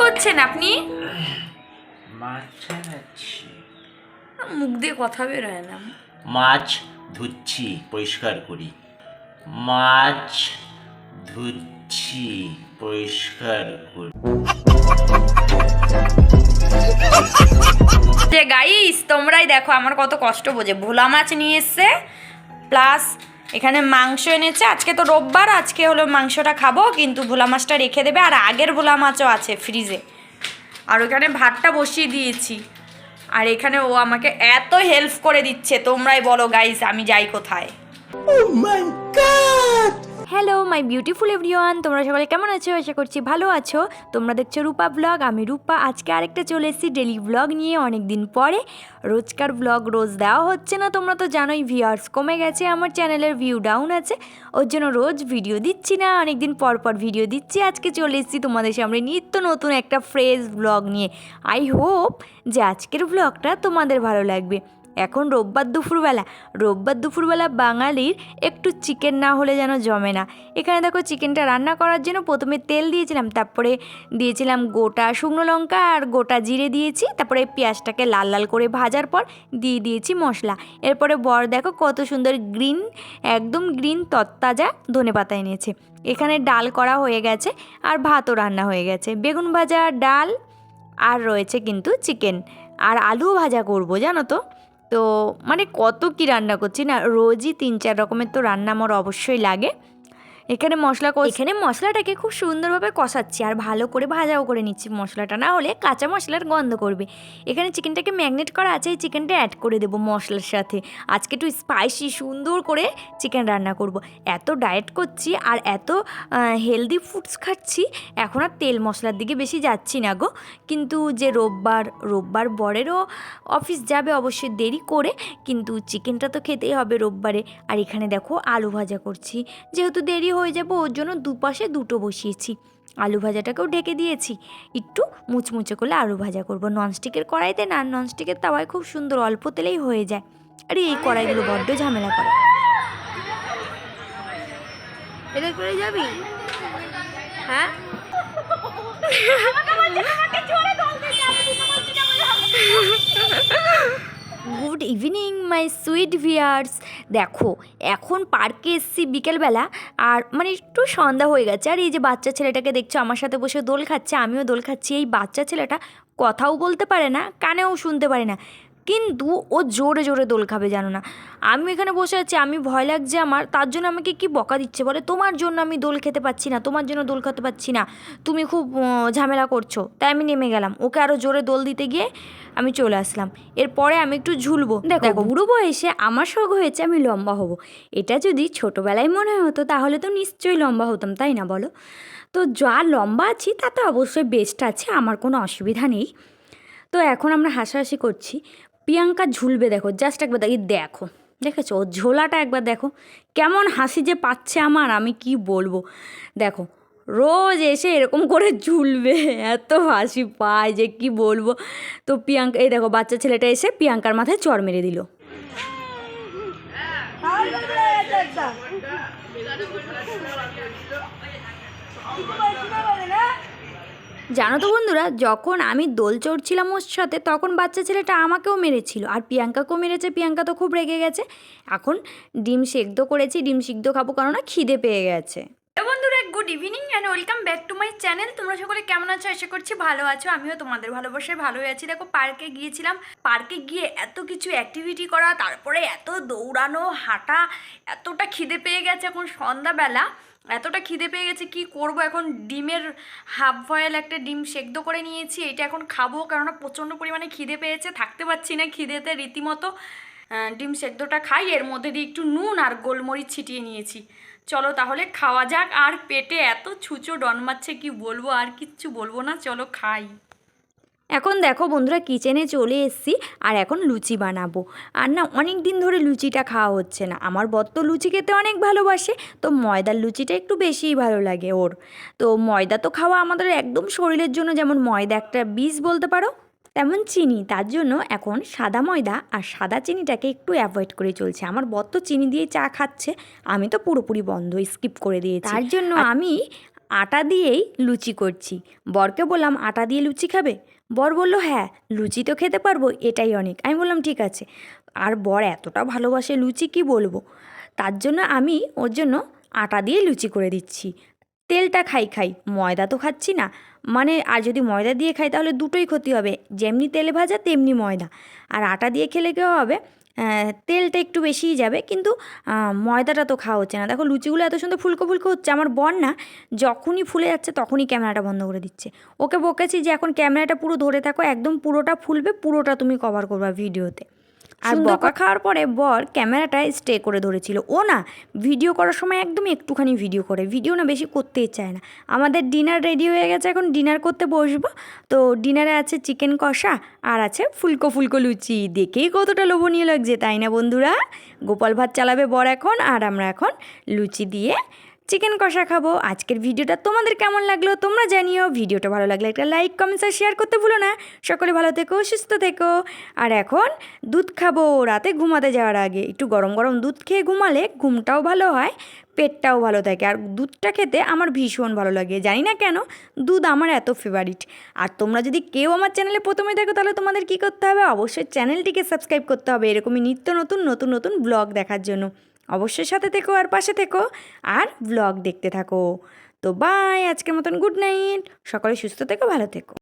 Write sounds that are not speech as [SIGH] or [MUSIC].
করছেন আপনি? মাছ ছাড়াচ্ছি মুখ দিয়ে কথা বেরোয় না। মাছ ধুচ্ছি পরিষ্কার করি। মাছ ধুচ্ছি পরিষ্কার করি। যে গাইস তোমরাই দেখো আমার কত কষ্ট বোঝে। ভোলা মাছ নিয়ে এসছে প্লাস এখানে মাংস এনেছে, আজকে তো রোববার, আজকে হলো মাংসটা খাব, কিন্তু ভোলা মাছটা রেখে দেবে, আর আগের ভোলা মাছও আছে ফ্রিজে আর ওখানে ভাতটা বসিয়ে দিয়েছি। আর এখানে ও আমাকে এত হেল্প করে দিচ্ছে, তোমরাই বলো গাইস আমি যাই কোথায়। হ্যালো মাই বিউটিফুল এভরিওয়ান তোমরা সবাই কেমন আছো? আশা করছি ভালো আছো। তোমরা দেখছ রূপা ব্লগ আমি রূপা। আজকে আরেকটা চলে এসেছি ডেলি ব্লগ নিয়ে অনেক দিন পরে। রোজকার ব্লগ রোজ দেওয়া হচ্ছে না, তোমরা তো জানোই ভিউয়ার্স কমে গেছে, আমার চ্যানেলের ভিউ ডাউন আছে। ওর জন্য রোজ ভিডিও দিচ্ছি না অনেক দিন পর পর ভিডিও দিচ্ছি। আজকে চলে এসেছি তোমাদের সামনে নিত্য নতুন একটা ফ্রেশ ব্লগ নিয়ে। আই হোপ যে আজকের ব্লগটা তোমাদের ভালো লাগবে। এখন রোববার দুপুরবেলা। রোববার দুপুরবেলা বাঙালির একটু চিকেন না হলে যেন জমে না। এখানে দেখো চিকেনটা রান্না করার জন্য প্রথমে তেল দিয়েছিলাম, তারপরে দিয়েছিলাম গোটা শুকনো লঙ্কা আর গোটা জিরে দিয়েছি, তারপরে পেঁয়াজটাকে লাল লাল করে ভাজার পর দিয়ে দিয়েছি মশলা। এরপরে বর দেখো কত সুন্দর গ্রিন একদম গ্রিন তত্তাজা ধনে পাতা এনেছে। এখানে ডাল করা হয়ে গেছে আর ভাতও রান্না হয়ে গেছে। বেগুন ভাজা, ডাল আর রয়েছে কিন্তু চিকেন আর আলু ভাজা করব, জানো তো? তো মানে কত কি রান্না করছি না? রোজই তিন চার রকমের তো রান্না আমার অবশ্যই লাগে। এখানে মশলা এখানে মশলাটাকে খুব সুন্দরভাবে কষাচ্ছি আর ভালো করে ভাজাও করে নিচ্ছি মশলাটা। না হলে কাঁচা মশলার গন্ধ করবে। এখানে চিকেনটাকে ম্যাগনেট করা আছে, এই চিকেনটা অ্যাড করে দেবো মশলার সাথে। আজকে একটু স্পাইসি সুন্দর করে চিকেন রান্না করব। এত ডায়েট করছি আর এত হেলদি ফুডস খাচ্ছি, এখন আর তেল মশলার দিকে বেশি যাচ্ছি না গো। কিন্তু যে রোববার রোববার বরেরও অফিস যাবে অবশ্যই দেরি করে, কিন্তু চিকেনটা তো খেতেই হবে রোববারে। আর এখানে দেখো আলু ভাজা করছি। যেহেতু দেরি হয়ে যাব, ওর জন্য দুপাশে দুটো বসিয়েছি। আলু ভাজাটাকেও ঢেকে দিয়েছি। একটু মুচমুচে করলে আলু ভাজা করব। ননস্টিকের কড়াইতে না, ননস্টিকের তাওয়ায় খুব সুন্দর অল্প তেলেই হয়ে যায়। আরে, এই কড়াইগুলো বড্ড ঝামেলা করে। এটা করে যাবি? হ্যাঁ? [LAUGHS] Good evening, my sweet viewers. দেখো, এখন পার্কে এসছি বিকেলবেলা, আর মানে একটু সন্ধ্যা হয়ে গেছে। আর এই যে বাচ্চা ছেলেটাকে দেখছ, আমার সাথে বসে দোল খাচ্ছে, আমিও দোল খাচ্ছি। এই বাচ্চা ছেলেটা কথাও বলতে পারে না, কানেও শুনতে পারে না। কিন্তু ও জোরে জোরে দোল খাবে জানো না। আমি এখানে বসে আছি আমি ভয় লাগছে আমার। তার জন্য আমাকে কি বকা দিচ্ছে বলে? তোমার জন্য আমি দোল খেতে পাচ্ছি না তোমার জন্য দোল খেতে পাচ্ছি না। তুমি খুব ঝামেলা করছ। তাই আমি নেমে গেলাম। ওকে আরও জোরে দোল দিতে গিয়ে আমি চলে আসলাম। এরপরে আমি একটু ঝুলবো। দেখো বুড়ো বয়সে আমার শখ হয়েছে আমি লম্বা হব। এটা যদি ছোটোবেলায় মনে হতো তাহলে তো নিশ্চয়ই লম্বা হতাম তাই না বলো? তো যা লম্বা আছি তাতে অবশ্যই বেস্ট আছে আমার কোনো অসুবিধা নেই। তো এখন আমরা হাসাহাসি করছি। প্রিয়াঙ্কা ঝুলবে দেখো জাস্ট একবার দেখি দেখো, দেখেছ? ঝোলাটা একবার দেখো, কেমন হাসি যে পাচ্ছে আমার, আমি কি বলব? দেখো, রোজ এসে এরকম করে ঝুলবে, এত হাসি পায় যে কি বলব? তো প্রিয়াঙ্কা, এই দেখো, বাচ্চা ছেলেটা এসে প্রিয়াঙ্কার মাথায় চড় মেরে দিল। জানো তো বন্ধুরা, যখন আমি দোল চড়ছিলাম ওর সাথে, তখন বাচ্চা ছেলেটা আমাকেও মেরেছিল। আর প্রিয়াঙ্কাকেও মেরেছে, প্রিয়াঙ্কা তো খুব রেগে গেছে। এখন ডিম সেদ্ধ করেছি, ডিম সিদ্ধ খাব কারণ খিদে পেয়ে গেছে। বন্ধুরা good evening and welcome back to my channel তোমরা সকলে কেমন আছো? আশা করছি ভালো আছো। আমিও তোমাদের ভালোবাসায় ভালোই আছি। দেখো, পার্কে গিয়েছিলাম। পার্কে গিয়ে এত কিছু অ্যাক্টিভিটি করা, তারপরে এত দৌড়ানো, হাঁটা, এতটা খিদে পেয়ে গেছে এখন সন্ধ্যাবেলা। এতটা খিদে পেয়ে গেছে, কি করব? এখন ডিমের হাফ ভয়েল একটা ডিম সেদ্ধ করে নিয়েছি, এটা এখন খাব, কেননা প্রচণ্ড পরিমাণে খিদে পেয়েছে, থাকতে পারছি না খিদেতে রীতিমতো। ডিম সেদ্ধটা খাই, এর মধ্যে দিয়ে একটু নুন আর গোলমরিচ ছিটিয়ে নিয়েছি। চলো তাহলে খাওয়া যাক, আর পেটে এত ছুঁচো ডনমাচ্ছে কি বলব? আর কিচ্ছু বলব না, চলো খাই। এখন দেখো বন্ধুরা কিচেনে চলে এসেছি আর এখন লুচি বানাবো। আর না অনেক দিন ধরে লুচিটা খাওয়া হচ্ছে না। আমার বর তো লুচি খেতে অনেক ভালোবাসে তো ময়দার লুচিটা একটু বেশিই ভালো লাগে ওর। তো ময়দা তো খাওয়া আমাদের একদম শরীরের জন্য যেমন ময়দা একটা বীজ বলতে পারো তেমন চিনি। তার জন্য এখন সাদা ময়দা আর সাদা চিনিটাকে একটু অ্যাভয়েড করে চলছে। আমার বর তো চিনি দিয়ে চা খাচ্ছে আমি তো পুরোপুরি বন্ধ স্কিপ করে দিয়েছি। তার জন্য আমি আটা দিয়েই লুচি করছি। বরকে বললাম, আটা দিয়ে লুচি খাবে? বর বলল হ্যাঁ লুচি তো খেতে পারব, এটাই অনেক। আমি বললাম, ঠিক আছে। আর বর এতটা ভালোবাসে লুচি, কি বলব? তার জন্য আমি ওর জন্য আটা দিয়ে লুচি করে দিচ্ছি। তেলটা খাই খাই, ময়দা তো খাচ্ছি না। মানে আর যদি ময়দা দিয়ে খাই, তাহলে দুটোই ক্ষতি হবে। যেমনি তেলে ভাজা, তেমনি ময়দা। আর আটা দিয়ে খেলে কেউ হবে? তেলটা একটু বেশিই যাবে, কিন্তু ময়দাটা তো খাওয়া হচ্ছে না। দেখো, লুচিগুলো এত সুন্দর ফুলকো ফুলকো হচ্ছে, আমার বর না যখনই ফুলে যাচ্ছে তখনই ক্যামেরাটা বন্ধ করে দিচ্ছে। ওকে বকেছি যে, এখন ক্যামেরাটা পুরো ধরে থাকো, একদম পুরোটা ফুলবে, পুরোটা তুমি কভার করবা ভিডিওতে আর বকা খাওয়ার পরে বর ক্যামেরাটা স্টে করে ধরেছিল। ও না ভিডিও করার সময় একদম একটুখানি ভিডিও করে। ভিডিও না বেশি করতেই চায় না। আমাদের ডিনার রেডি হয়ে গেছে এখন ডিনার করতে বসবো। তো ডিনারে আছে চিকেন কষা আর আছে ফুলকো ফুলকো লুচি। দেখেই কতটা লোভনীয় লাগছে তাই না বন্ধুরা? গোপাল ভাত চালাবে বর এখন আর আমরা এখন লুচি দিয়ে চিকেন কষা খাব। আজকের ভিডিওটা তোমাদের কেমন লাগল তোমরা জানিও। ভিডিওটা ভালো লাগলে একটা লাইক কমেন্টস আর শেয়ার করতে ভুলো না। সকলে ভালো থেকো, সুস্থ থেকো। আর এখন দুধ খাব, রাতে ঘুমাতে যাওয়ার আগে। একটু গরম গরম দুধ খেয়ে ঘুমালে ঘুমটাও ভালো হয়, পেটটাও ভালো থাকে। আর দুধটা খেতে আমার ভীষণ ভালো লাগে। জানি না কেন, দুধ আমার এত ফেভারিট আর তোমরা যদি কেউ আমার চ্যানেলে প্রথমে দেখো তাহলে তোমাদের কী করতে হবে? অবশ্যই চ্যানেলটিকে সাবস্ক্রাইব করতে হবে। এরকমই নিত্য নতুন নতুন নতুন ব্লগ দেখার জন্য। অবশ্যই সাথে থেকো আর পাশে থেকো আর ব্লগ দেখতে থাকো। তো বাই আজকের মতন গুড নাইট সকালে সুস্থ থেকো, ভালো থেকো।